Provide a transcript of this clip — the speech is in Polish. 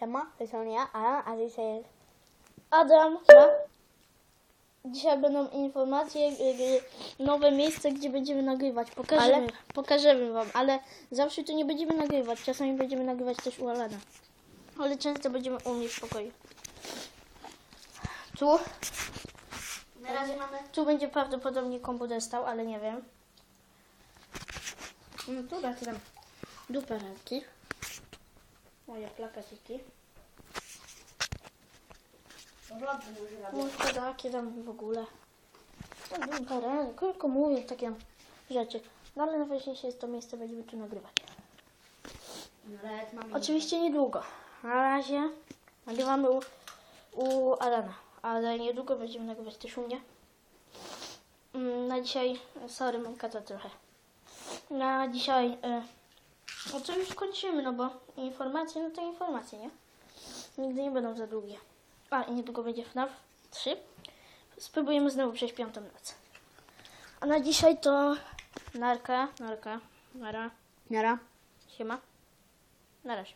Siema, to są ja, a, a dzisiaj jest... Adam, dzisiaj będą informacje, nowe miejsce, gdzie będziemy nagrywać. Pokażemy, Ale- pokażemy wam, ale zawsze tu nie będziemy nagrywać. Czasami będziemy nagrywać też u Alana. Ale często będziemy u mnie w pokoju. Tu, Na razie mamy... tu będzie prawdopodobnie komputer stał, ale nie wiem. No tu da tam. Duperelki. Moje plakaciki. No to takie tam w ogóle. No duperelki, tylko mówię takie rzeczy. No ale najważniejsze jest to miejsce, będziemy tu nagrywać. Mamy... Oczywiście niedługo. Na razie nagrywamy u, u Alana, ale niedługo będziemy nagrywać też u mnie. Mm, Na dzisiaj, sorry, mam kata trochę. Na dzisiaj, y, no to już kończymy, no bo informacje, no to informacje, nie? Nigdy nie będą za długie. A, i niedługo będzie FNAF 3. Spróbujemy znowu przejść piątą noc. A na dzisiaj to narka, narka, nara, Nara. siema. Na razie.